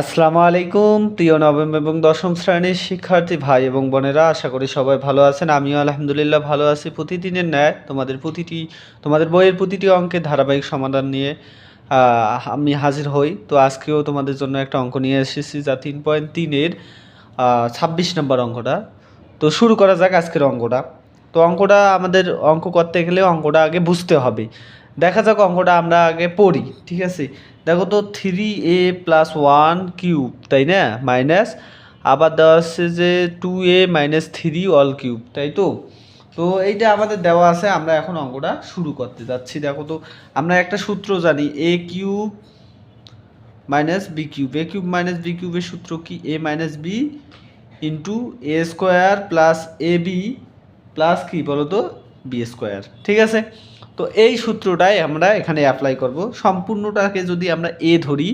আসসালামু আলাইকুম, প্রিয় নবম এবং দশম শ্রেণির শিক্ষার্থী ভাই এবং বোনেরা, আশা করি সবাই ভালো আছেন। আমিও আলহামদুলিল্লাহ ভালো আছি। প্রতিদিনের ন্যায় তোমাদের প্রতিটি, তোমাদের বইয়ের প্রতিটি অঙ্কের ধারাবাহিক সমাধান নিয়ে আমি হাজির হই। তো আজকেও তোমাদের জন্য একটা অঙ্ক নিয়ে এসেছি যা তিন পয়েন্ট তিনের ছাব্বিশ নম্বর অঙ্কটা। তো শুরু করা যাক আজকের অঙ্কটা। তো অঙ্কটা আমাদের, অঙ্ক করতে গেলে অঙ্কটা আগে বুঝতে হবে। দেখা যাক অঙ্কটা আমরা আগে পড়ি, ঠিক আছে? দেখো তো three A plus one cube তাই না? মাইনাস আবার দেওয়া আছে যে two A minus three all cube তাই তো? তো এইটা আমাদের দেওয়া আছে, আমরা এখন অঙ্কটা শুরু করতে যাচ্ছি। দেখো তো, আমরা একটা সূত্র জানি A cube minus B cube A cube minus B কিউবের সূত্র কি? A minus B into A square plus A B plus কি, বলো তো? বি স্কোয়ার ঠিক আছে? তো এই সূত্রটাই আমরা এখানে অ্যাপ্লাই করব। সম্পূর্ণটাকে যদি আমরা এ ধরি,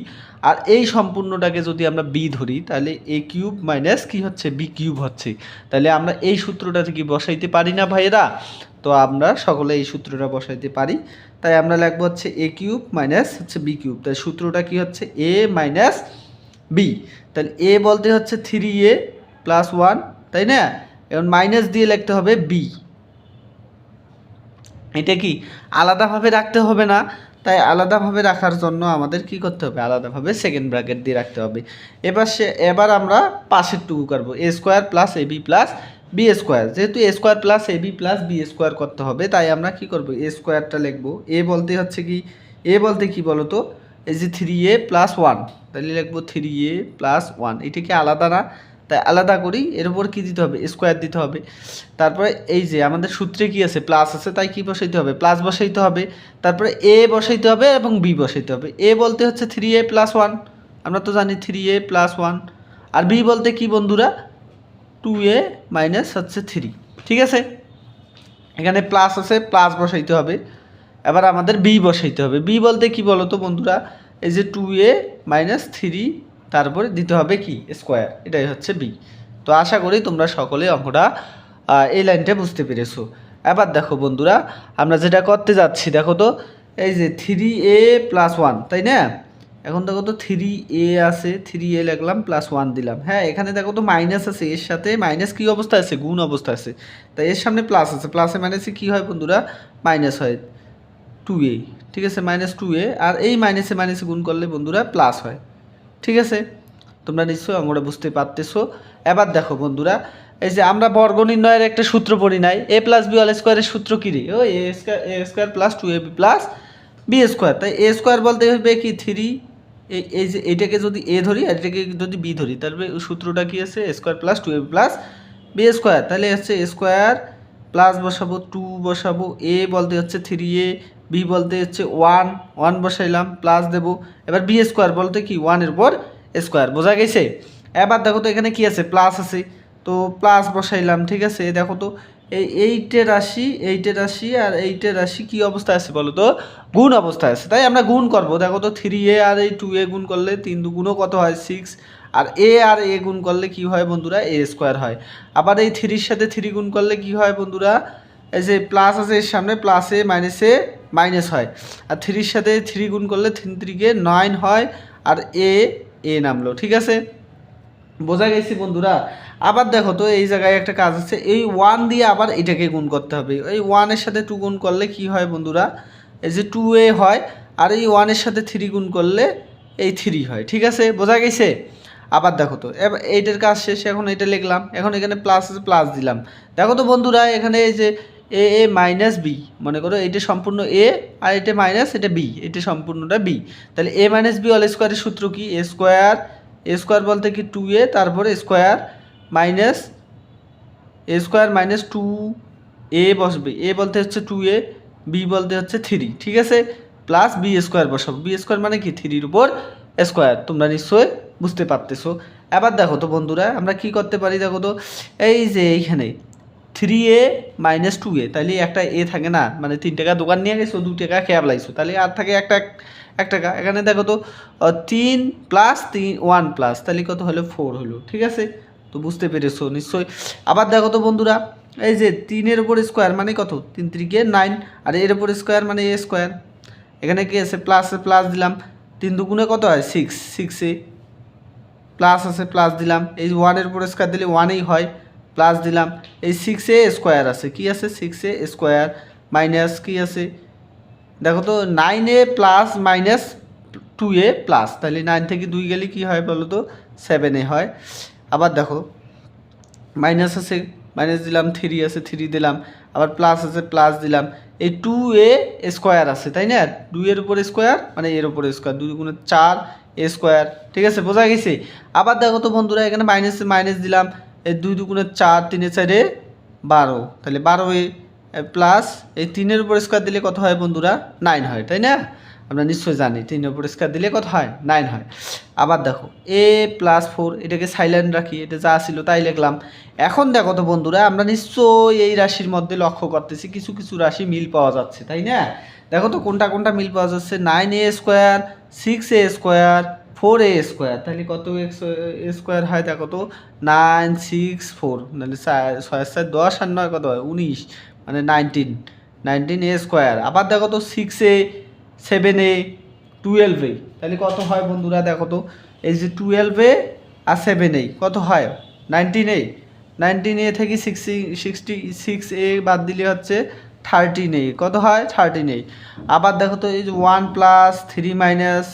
আর এই সম্পূর্ণটাকে যদি আমরা বি ধরি, তাহলে এ কিউব মাইনাস কী হচ্ছে? বি কিউব হচ্ছে। তাহলে আমরা এই সূত্রটাতে কি বসাইতে পারি না ভাইয়েরা? তো আমরা সকলে এই সূত্রটা বসাইতে পারি। তাই আমরা লিখব হচ্ছে এ কিউব মাইনাস হচ্ছে বি কিউব তাই সূত্রটা কি হচ্ছে? এ মাইনাস বি তাহলে এ বলতে হচ্ছে থ্রি এ প্লাস ওয়ান তাই না? এখন মাইনাস দিয়ে লিখতে হবে বি এটা কি আলাদাভাবে রাখতে হবে না? তাই আলাদাভাবে রাখার জন্য আমাদের কি করতে হবে? আলাদাভাবে সেকেন্ড ব্র্যাকেট দিয়ে রাখতে হবে। এবার সে, এবার আমরা পাশের টুকু করব। A square plus A B plus B square যেহেতু A square plus A B plus B square করতে হবে, তাই আমরা কি করব? এ স্কোয়ারটা লিখব। এ বলতে হচ্ছে কি? এ বলতে কি বলো তো এই যে থ্রি এ প্লাস ওয়ান তাহলে লিখব থ্রি এ প্লাস ওয়ান এটা কি আলাদা না? তাই আলাদা করি, এর উপর কী দিতে হবে? স্কোয়ার দিতে হবে। তারপরে এই যে আমাদের সূত্রে কি আছে? প্লাস আছে, তাই কি বসাইতে হবে? প্লাস বসাইতে হবে। তারপরে এ বসাইতে হবে এবং বি বসাইতে হবে। এ বলতে হচ্ছে থ্রি এ প্লাস ওয়ান আমরা তো জানি থ্রি এ প্লাস ওয়ান আর বি বলতে কি বন্ধুরা? টু এ মাইনাস হচ্ছে থ্রি ঠিক আছে? এখানে প্লাস আছে প্লাস বসাইতে হবে। এবার আমাদের বি বসাইতে হবে। বি বলতে কি বলো তো বন্ধুরা? এই যে টু এ মাইনাস থ্রি তারপরে দিতে হবে কি? স্কোয়ার। এটাই হচ্ছে বি তো আশা করি তোমরা সকলে অঙ্কটা এই লাইনটা বুঝতে পেরেছ। এবার দেখো বন্ধুরা, আমরা যেটা করতে যাচ্ছি, দেখো তো, এই যে থ্রি এ প্লাস ওয়ান তাই না? এখন দেখো তো থ্রি এ আছে থ্রি এ লিখলাম প্লাস ওয়ান দিলাম। হ্যাঁ এখানে দেখো তো মাইনাস আছে, এর সাথে মাইনাস কী অবস্থা আছে? গুণ অবস্থা আছে। তাই এর সামনে প্লাস আছে। প্লাসে মাইনাসে কী হয় বন্ধুরা? মাইনাস হয় টু এ ঠিক আছে? মাইনাস টু এ আর এই মাইনাসে মাইনাসে গুণ করলে বন্ধুরা প্লাস হয়। ঠিক আছে? তোমরা নিশ্চয়ই অঙ্গটা বুঝতে পারতেছো। এবার দেখো বন্ধুরা, এই যে আমরা বর্গ নির্ণয়ের একটা সূত্র পড়ি নাই এ প্লাস বি অল স্কোয়ারের সূত্র কী রে? ও A square A square plus two A B plus B square তাই এ স্কোয়ার বলতে হবে কি থ্রি এই যে এটাকে যদি এ ধরি আর এটাকে যদি বি ধরি, তাহলে সূত্রটা কি আছে? Square plus two A plus B square তাহলে হচ্ছে স্কোয়ার প্লাস বসাবো টু বসাবো এ বলতে হচ্ছে থ্রি এ বি বলতে হচ্ছে ওয়ান ওয়ান বসাইলাম প্লাস দেবো। এবার বি স্কোয়ার বলতে কি? ওয়ানের পর স্কোয়ার বোঝা গেছে? এবার দেখো তো এখানে কি আছে? প্লাস আছে। তো প্লাস বসাইলাম, ঠিক আছে? দেখো তো, এই এইটের রাশি এইটের রাশি আর এইটের রাশি কি অবস্থায় আছে বলো তো? গুণ অবস্থায় আছে। তাই আমরা গুণ করব। দেখো তো থ্রি এ আর এই টু এ গুণ করলে তিন দুগুণও কত হয়? সিক্স আর এ আর এ গুণ করলে কি হয় বন্ধুরা? এ স্কোয়ার হয়। আবার এই থ্রির সাথে থ্রি গুণ করলে কি হয় বন্ধুরা? এই যে প্লাস আছে এর সামনে প্লাসে মাইনাসে মাইনাস হয়। আর থ্রির সাথে থ্রি গুণ করলে থ্রি থ্রিকে নাইন হয় আর এ এ নামলো, ঠিক আছে? বোঝা গেছি বন্ধুরা? আবার দেখো তো এই জায়গায় একটা কাজ আছে, এই ওয়ান দিয়ে আবার এটাকে গুণ করতে হবে। এই ওয়ানের সাথে টু গুণ করলে কি হয় বন্ধুরা? এই যে টু এ হয় আর এই ওয়ানের সাথে থ্রি গুণ করলে এই থ্রি হয়, ঠিক আছে? বোঝা গেছে? আবার দেখো তো এবার এইটার কাজ শেষ এখন এটা লিখলাম, এখন এখানে প্লাস প্লাস দিলাম। দেখো তো বন্ধুরা, এখানে এই যে এ এ মাইনাস বি মনে করো এটা সম্পূর্ণ এ আর এটা মাইনাস এটা বি এটা সম্পূর্ণটা বি তাহলে এ মাইনাস বি অল স্কোয়ারের সূত্র কি? এ স্কোয়ার এ স্কোয়ার বলতে কি টু এ তারপরে square minus A square minus two A বসবে। এ বলতে হচ্ছে টু এ বি বলতে হচ্ছে থ্রি ঠিক আছে? প্লাস বি স্কোয়ার বসাবো। বি স্কোয়ার মানে কি? থ্রির উপর স্কোয়ার তোমরা নিশ্চয়ই বুঝতে পারতেছো। এবার দেখো তো বন্ধুরা, আমরা কি করতে পারি? দেখো তো, এই যে এইখানে three A minus two A তাহলে একটা এ থাকে না? মানে তিন টাকা দোকান নিয়ে গেছো, দু টাকা খেয়াব লাগছো তাহলে আর থাকে একটা, এক টাকা। এখানে দেখো তো তিন প্লাস তিন ওয়ান প্লাস তাহলে কত হলো? ফোর হলো, ঠিক আছে? তো বুঝতে পেরেছ, নিশ্চয়ই। আবার দেখো তো বন্ধুরা, এই যে তিনের উপর স্কোয়ার মানে কত? তিন তিরিকে নাইন আর এর উপর স্কোয়ার মানে এ স্কোয়ার এখানে কি আছে? প্লাস প্লাস দিলাম। তিন দুগুণে কত হয়? সিক্স সিক্স প্লাস আছে প্লাস দিলাম। এই ওয়ানের উপর স্কোয়ার দিলে ওয়ানেই হয়। প্লাস দিলাম। এই সিক্স এ স্কোয়ার আছে। কি আছে? সিক্স এ স্কোয়ার মাইনাস কি আছে? দেখো তো nine A plus minus two A plus তাহলে নাইন থেকে দুই গেলে কি হয় বলো তো? সেভেন এ হয়। আবার দেখো মাইনাস আছে মাইনাস দিলাম থ্রি আছে থ্রি দিলাম। আবার প্লাস আছে প্লাস দিলাম। এই টু এ স্কোয়ার আছে, তাই না? দুই এর উপর স্কোয়ার মানে এর উপর স্কোয়ার দুই গুণে চার এ স্কোয়ার ঠিক আছে? বোঝা গেছে? আবার দেখো তো বন্ধুরা, এখানে মাইনাস মাইনাস দিলাম। এই দুই দুগুণে চার তিনে চারে বারো। তাহলে বারো এ প্লাস এই তিনের উপর স্কোয়ার দিলে কত হয় বন্ধুরা? নাইন হয়, তাই না? আমরা নিশ্চয়ই জানি, তিনের উপর স্কোয়ার দিলে কত হয়? নাইন হয়। আবার দেখো এ প্লাস ফোর এটাকে সাইলেন্ট রাখি, এটা যা ছিল তাই লিখলাম। এখন দেখো তো বন্ধুরা, আমরা নিশ্চয়ই এই রাশির মধ্যে লক্ষ্য করতেছি, কিছু কিছু রাশি মিল পাওয়া যাচ্ছে, তাই না? দেখো তো কোনটা কোনটা মিল পাওয়া যাচ্ছে? Nine A square six A square four A square তাহলে কত এক্স স্কোয়ার হয় দেখো তো? নাইন সিক্স ফোর মানে ছয় ছয় দশ আর নয় কত হয়? উনিশ মানে নাইনটিন নাইনটিন এ স্কোয়ার আবার দেখো তো six A seven A twelve A তাহলে কত হয় বন্ধুরা দেখো তো? এই যে টুয়েলভ এ আর সেভেন এ কত হয়? নাইনটিন এ নাইনটিন এ থেকে সিক্সটি সিক্সটি সিক্স এ বাদ দিলে হচ্ছে থার্টিন এ কত হয়? থার্টিন এ আবার দেখো তো এই যে ওয়ান প্লাস থ্রি মাইনাস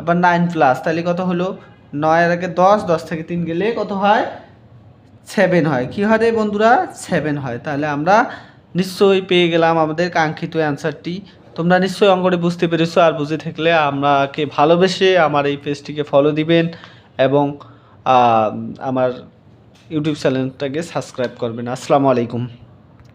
আবার নাইন প্লাস তাহলে কত হলো? নয়ের আগে দশ দশ থেকে তিন গেলে কত হয়? সেভেন হয়। কী হয় রে বন্ধুরা? সেভেন হয়। তাহলে আমরা নিশ্চয়ই পেয়ে গেলাম আমাদের কাঙ্ক্ষিত অ্যান্সারটি তোমরা নিশ্চয়ই অঙ্কটি বুঝতে পেরেছ আর বুঝে থাকলে আমাকে ভালোবেসে আমার এই পেজটিকে ফলো দিবেন এবং আমার ইউটিউব চ্যানেলটাকে সাবস্ক্রাইব করবেন। আসসালামু আলাইকুম।